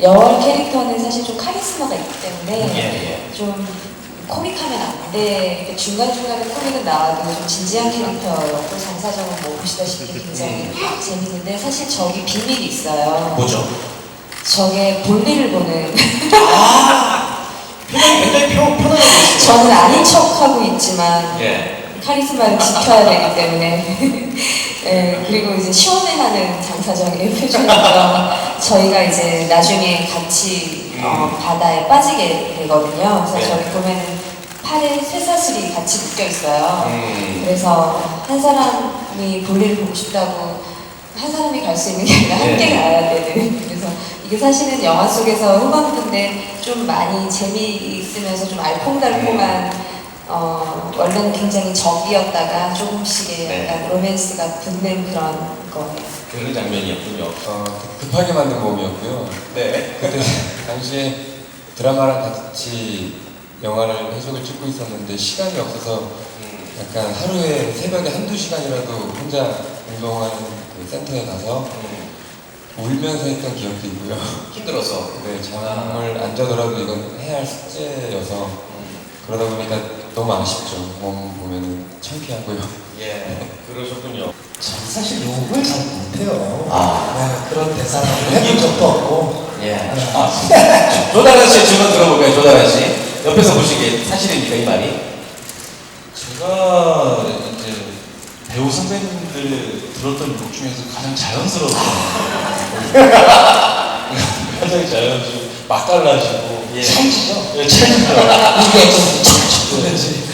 여월 캐릭터는 사실 좀 카리스마가 있기 때문에 예, 좀 코믹하면 안 돼. 중간중간에 코믹은 나와도 좀 진지한 캐릭터였고 장사정은 뭐 보시다시피 굉장히 재밌는데 사실 저기 비밀이 있어요. 뭐죠? 저게 볼일을 보는 표정이 굉장히 편, 편안하게 계시네요. 저는 아닌 척하고 있지만 예. 카리스마를 지켜야 되기 때문에 예, 그리고 이제 시원해하는 장사정의 표정이고요. 저희가 이제 나중에 같이 어, 바다에 빠지게 되거든요. 그래서 네. 저기 보면은 팔에 쇠사슬이 같이 묶여 있어요. 음. 그래서 한 사람이 볼일을 보고 싶다고 한 사람이 갈 수 있는 게 아니라 함께 네. 가야 되는 그래서 이게 사실은 영화 속에서 후반부인데 좀 많이 재미있으면서 좀 알콩달콩한 어, 원래는 굉장히 적이었다가 조금씩의 네. 약간 로맨스가 붙는 그런 거예요. 그런 장면이었군요. 어, 급하게 만든 몸이었고요. 네. 그때 당시에 드라마랑 같이 영화를 해석을 찍고 있었는데 시간이 없어서 음. 약간 하루에 새벽에 한두 시간이라도 혼자 운동하는 그 센터에 가서 음. 울면서 했던 기억도 있고요. 힘들어서. 네, 잠을 안 자더라도 이건 해야 할 숙제여서 음. 그러다 보니까 너무 아쉽죠. 몸 보면은 창피하고요. 예. 그러셨군요. 전 사실 욕을 잘 못해요. 아. 네, 그런 대사를 해본 적도 없고. 예. 아, 조다란 씨의 질문 들어볼까요, 조다란 씨? 옆에서 보시기에 사실입니까, 이 말이? 제가 이제 배우 선배님들 들었던 곡 중에서 가장 자연스러운 가장 자연스러운 맛깔나시고 예. 찰지죠? 예, 찰지죠 이게 그러지.